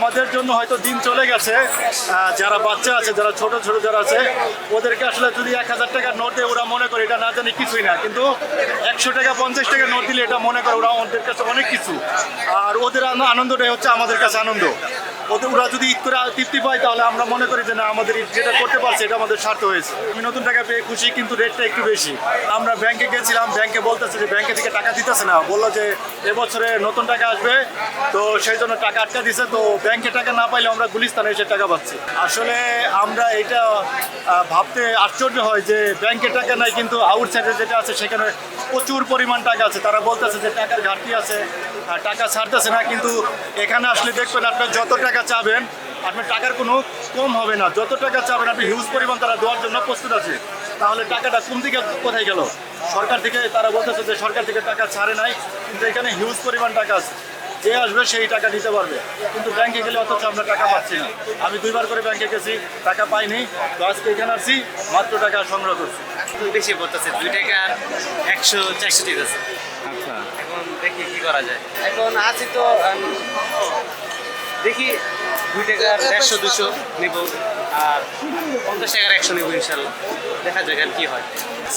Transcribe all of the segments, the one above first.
আমাদের জন্য হয়তো দিন চলে গেছে। যারা বাচ্চা আছে, যারা ছোট ছোট যারা আছে, ওদেরকে আসলে যদি এক হাজার নোট দেয়, ওরা মনে করে এটা না জানি কিছুই না। কিন্তু একশো টাকা, পঞ্চাশ টাকা নোট দিলে এটা মনে করে ওরা ওদের কাছে অনেক কিছু। আর ওদের আন- আনন্দটাই হচ্ছে আমাদের কাছে আনন্দ। ওরা যদি ঈদ করে তৃপ্তি পায়, তাহলে আমরা মনে করি যে না, আমাদের ঈদ যেটা করতে পারছে, এটা আমাদের স্বার্থ হয়েছে। আমি নতুন টাকা পেয়ে খুশি, কিন্তু রেটটা একটু বেশি। আমরা ব্যাংকে গেছিলাম ব্যাংকে বলতেছে যে ব্যাংকে থেকে টাকা দিতেছে না। বলল যে এবছরে নতুন টাকা আসবে, তো সেই জন্য টাকা আটকা দিছে। তো ব্যাংকে টাকা না পাইলে আমরা গুলিস্তানে এসে টাকা পাচ্ছি। আসলে আমরা এটা ভাবতে আশ্চর্য হয় যে ব্যাংকে টাকা নাই, কিন্তু আউটসাইডে যেটা আছে, সেখানে প্রচুর পরিমাণ টাকা আছে। তারা বলতেছে যে টাকার ঘাটতি আছে। টাকা ছাড়তেছে না কিন্তু এখানে আসলে দেখবেন আপনার যত টাকা চাবেন আপনার টাকার কোনো কম হবে না। যত টাকা চাবেন আপনি হিউজ পরিমাণ তারা দেওয়ার জন্য প্রস্তুত আছে। তাহলে টাকাটা কোন দিকে কোথায় গেল? সরকার থেকে তারা বলতেছে যে সরকার থেকে টাকা ছাড়ে নাই কিন্তু এখানে হিউজ পরিমাণ টাকা আছে। যে আসবে সেই টাকা নিতে পারবে। কিন্তু ব্যাংকে গেলে অথচ আমরা টাকা পাচ্ছি না। আমি দুইবার করে ব্যাংকে গেছি টাকা পাইনি তো আজকে এখানে আসছি মাত্র টাকা সংগ্রহ করছি। বেশি পড়তেছে দুই টাকা একশো চারশো দিতেছে আচ্ছা। এখন দেখি কি করা যায়। এখন আছি তো দেখি দুই টাকার দেড়শো দুশো নেব আর পঞ্চাশ টাকার একশো নেব ইনশাল্লাহ। দেখা যাক আর কি হয়।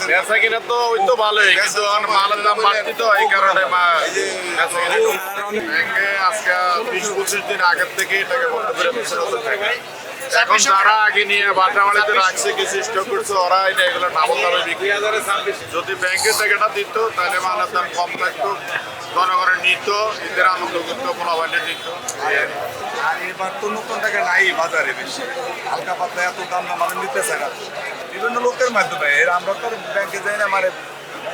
বেচা কিনা তো ওই তো ভালোই কিন্তু মালের দাম বাড়তি তো এই কারণে আজকে বিশ পঁচিশ দিন আগের থেকে এটাকে বন্ধ করে টাকা এখন যারা আগে নিয়ে বাটামালিতে রাখছে কিছু স্টক করছে ওরা এটা এগুলো ডাবল দামে বিক্রি যদি ব্যাংকে টাকাটা দিত তাহলে মালের দাম কম থাকতো জনগণের নিত ঈদের আনন্দ করতো মোনাবাইলে নিত। আর এবার তো নতুন টাকা নাই বাজারে বেশি। হালকা পাতলা এত দাম না মানে নিতেছে না। বিভিন্ন লোকের মাধ্যমে। এর আমরা তো ব্যাংকে যাই না মানে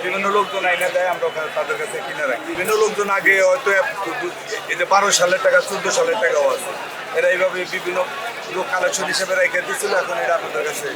বিভিন্ন লোকজন আইনে দেয়, আমরা তাদের কাছে কিনে রাখি বিভিন্ন লোকজন আগে হয়তো এই যে বারো সালের টাকা, চোদ্দ সালের টাকাও আছে এরা এইভাবে বিভিন্ন লোক কালেকশন হিসেবে রেখে দিচ্ছিল এখন এটা আমাদের কাছে।